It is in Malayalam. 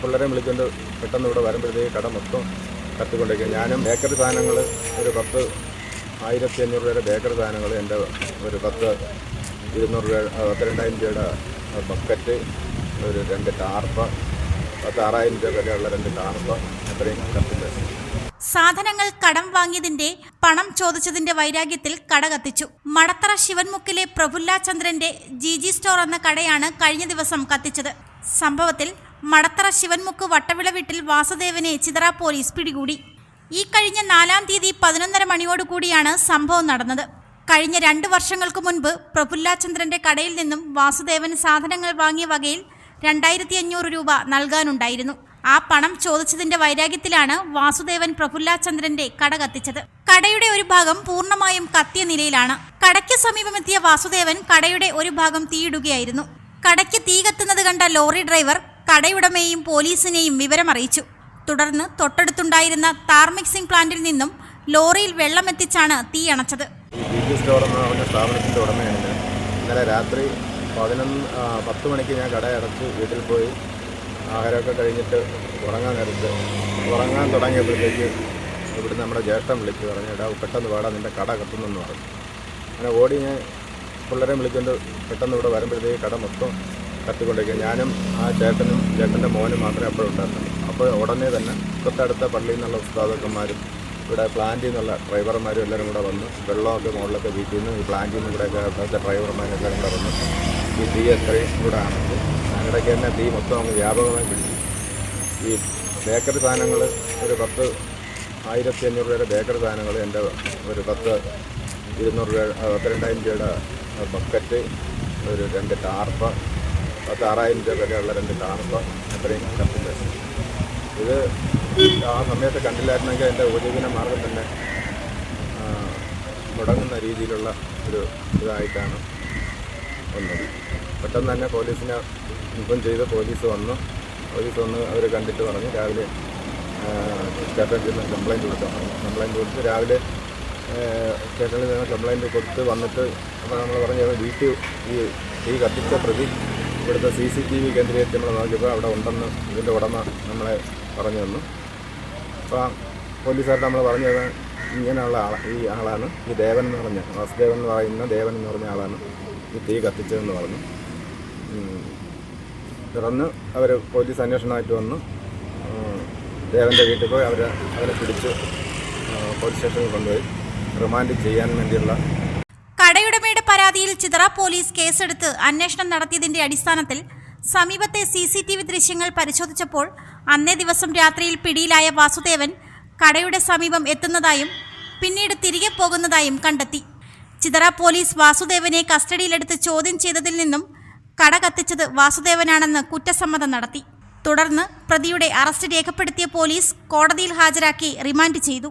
പിള്ളേരെ വിളിച്ചുകൊണ്ട് പെട്ടെന്ന് ഇവിടെ വരുമ്പോഴത്തേക്ക് കട മൊത്തം കത്തിക്കൊണ്ടിരിക്കും ഞാനും ബേക്കറി സാധനങ്ങൾ ഒരു പത്ത് ആയിരത്തി അഞ്ഞൂറ് രൂപയുടെ ബേക്കറി സാധനങ്ങൾ എന്റെ ഒരു പത്ത് ഇരുന്നൂറ് രൂപ പത്ത് രണ്ടായിരം രൂപയുടെ ബക്കറ്റ് ഒരു രണ്ട് ടാർപ്പ പത്ത് ആറായിരം രൂപ വിലയുള്ള രണ്ട് ടാർപ്പ അത്രയും കത്തിന്റെ സാധനങ്ങൾ കടം വാങ്ങിയതിന്റെ പണം ചോദിച്ചതിന്റെ വൈരാഗ്യത്തിൽ കട കത്തിച്ചു. മടത്തറ ശിവൻമുക്കിലെ പ്രഫുല്ല ചന്ദ്രന്റെ ജി സ്റ്റോർ എന്ന കടയാണ് കഴിഞ്ഞ ദിവസം കത്തിച്ചത്. സംഭവത്തിൽ മടത്തറ ശിവൻമുക്ക് വട്ടവിള വീട്ടിൽ വാസുദേവനെ ചിതറ പോലീസ് പിടികൂടി. ഈ കഴിഞ്ഞ നാലാം തീയതി പതിനൊന്നര മണിയോടുകൂടിയാണ് സംഭവം നടന്നത്. കഴിഞ്ഞ രണ്ട് വർഷങ്ങൾക്ക് മുൻപ് പ്രഫുല്ലാചന്ദ്രന്റെ കടയിൽ നിന്നും വാസുദേവൻ സാധനങ്ങൾ വാങ്ങിയ വകയിൽ രണ്ടായിരത്തി അഞ്ഞൂറ് രൂപ നൽകാനുണ്ടായിരുന്നു. ആ പണം ചോദിച്ചതിന്റെ വൈരാഗ്യത്തിലാണ് വാസുദേവൻ പ്രഫുല്ലാചന്ദ്രന്റെ കട കത്തിച്ചത്. കടയുടെ ഒരു ഭാഗം പൂർണമായും കത്തിയ നിലയിലാണ്. കടയ്ക്ക് സമീപമെത്തിയ വാസുദേവൻ കടയുടെ ഒരു ഭാഗം തീയിടുകയായിരുന്നു. കടയ്ക്ക് തീ കത്തുന്നത് കണ്ട ലോറി ഡ്രൈവർ കടയുടമയെയും പോലീസിനെയും വിവരമറിയിച്ചു. തുടർന്ന് തൊട്ടടുത്തുണ്ടായിരുന്ന താർ മിക്സിംഗ് പ്ലാന്റിൽ നിന്നും ലോറിയിൽ വെള്ളമെത്തിച്ചാണ് തീ അണച്ചത്. ഇന്നലെ രാത്രി പതിനൊന്ന് പത്ത് മണിക്ക് ഞാൻ കട അടച്ച് വീട്ടിൽ പോയി ആഹാരമൊക്കെ കഴിഞ്ഞിട്ട് ഉറങ്ങാൻ നേരത്ത് ഉറങ്ങാൻ തുടങ്ങിയപ്പോഴത്തേക്ക് ഇവിടുന്ന് നമ്മുടെ ജ്യേഷ്ഠം വിളിച്ചു പറഞ്ഞു എടാ പെട്ടെന്ന് വേടാ നിന്റെ കട കത്തുന്നെന്ന് പറഞ്ഞു. അങ്ങനെ ഓടി ഞാൻ പിള്ളേരെ വിളിച്ചുകൊണ്ട് പെട്ടെന്ന് ഇവിടെ വരുമ്പോഴത്തേക്ക് കട മൊത്തം കത്തിക്കൊണ്ടിരിക്കുക ഞാനും ആ ചേട്ടനും ചേട്ടന്റെ മോനും മാത്രമേ അപ്പോഴും ഉണ്ടായിരുന്നുള്ളൂ. അപ്പോൾ ഉടനെ തന്നെ തൊട്ടടുത്ത പള്ളിയിൽ നിന്നുള്ള ഉസ്താദക്കന്മാരും ഇവിടെ പ്ലാന്റിൽ നിന്നുള്ള ഡ്രൈവർമാരും എല്ലാവരും കൂടെ വന്ന് വെള്ളമൊക്കെ മുകളിലൊക്കെ വീട്ടിൽ നിന്ന് ഈ പ്ലാന്റിൽ നിന്ന് ഇവിടെയൊക്കെ അവിടുത്തെ ഡ്രൈവർമാരെല്ലാവരും കൂടെ വന്ന് ഈ തീ എത്രയും കൂടെ ആണെങ്കിൽ അങ്ങനെയൊക്കെ തന്നെ തീ മൊത്തം അങ്ങ് വ്യാപകമായി പിടിച്ചു. ഈ ബേക്കറി സാധനങ്ങൾ ഒരു പത്ത് ആയിരത്തി അഞ്ഞൂറ് രൂപയുടെ ബേക്കറി സാധനങ്ങൾ എന്റെ ഒരു പത്ത് ഇരുന്നൂറ് രൂപ ആ, പത്ത് രണ്ടായിരം രൂപയുടെ ബക്കറ്റ് ഒരു രണ്ട് ടാർപ്പ പത്ത് ആറായിരം രൂപ വരെയുള്ള രണ്ട് ടാർപ്പ അത്രയും കത്തില്ല. ഇത് ആ സമയത്ത് കണ്ടില്ലായിരുന്നെങ്കിൽ എന്റെ ഉപജീവന മാർഗം തന്നെ മുടങ്ങുന്ന രീതിയിലുള്ള ഒരു ഇതായിട്ടാണ് വന്നത്. പെട്ടെന്ന് തന്നെ പോലീസിനെ ഇൻഫോം ചെയ്ത് പോലീസ് വന്നു. പോലീസ് വന്ന് അവർ കണ്ടിട്ട് പറഞ്ഞു. രാവിലെ ചെന്ന് കംപ്ലയിന്റ് കൊടുക്കാൻ പറഞ്ഞു. കംപ്ലയിന്റ് കൊടുത്ത് രാവിലെ സ്റ്റേഷനിൽ നിന്ന് കംപ്ലയിന്റ് കൊടുത്ത് വന്നിട്ട് അപ്പോൾ നമ്മൾ പറഞ്ഞു "അത് വീട്ടിൽ ഈ ഈ കത്തിച്ച പ്രതി ഇവിടുത്തെ സി സി ടി വി കേന്ദ്രീകരിച്ച് നമ്മൾ നോക്കിയപ്പോൾ അവിടെ ഉണ്ടെന്ന് ഇതിന്റെ ഉടമ നമ്മളെ പറഞ്ഞു തന്നു. അപ്പോൾ പോലീസുകാരുടെ നമ്മൾ പറഞ്ഞത് ഇങ്ങനെയുള്ള ആള ഈ ആളാണ് ഈ ദേവൻ എന്ന് പറഞ്ഞ വാസുദേവൻ എന്ന് പറയുന്ന ദേവൻ എന്ന് പറഞ്ഞ ആളാണ് ഈ തീ കത്തിച്ചതെന്ന് പറഞ്ഞു. തുടർന്ന് അവർ പോലീസ് അന്വേഷണമായിട്ട് വന്നു. ദേവന്റെ വീട്ടിൽ പോയി അവർ അവരെ പിടിച്ച് പോലീസ് സ്റ്റേഷനിൽ കൊണ്ടുപോയി. റിമാൻഡ് ചെയ്യാൻ വേണ്ടിയുള്ള കടയുടമയുടെ പരാതിയിൽ ചിതറ പോലീസ് കേസെടുത്ത് അന്വേഷണം നടത്തിയതിന്റെ അടിസ്ഥാനത്തിൽ സമീപത്തെ സി സി ടി വി ദൃശ്യങ്ങൾ പരിശോധിച്ചപ്പോൾ അന്നേ ദിവസം രാത്രിയിൽ പിടിയിലായ വാസുദേവൻ കടയുടെ സമീപം എത്തുന്നതായും പിന്നീട് തിരികെ പോകുന്നതായും കണ്ടെത്തി. ചിതറ പോലീസ് വാസുദേവനെ കസ്റ്റഡിയിലെടുത്ത് ചോദ്യം ചെയ്തതിൽ നിന്നും കട കത്തിച്ചത് വാസുദേവനാണെന്ന് കുറ്റസമ്മതം നടത്തി. തുടർന്ന് പ്രതിയുടെ അറസ്റ്റ് രേഖപ്പെടുത്തിയ പോലീസ് കോടതിയിൽ ഹാജരാക്കി റിമാൻഡ് ചെയ്തു.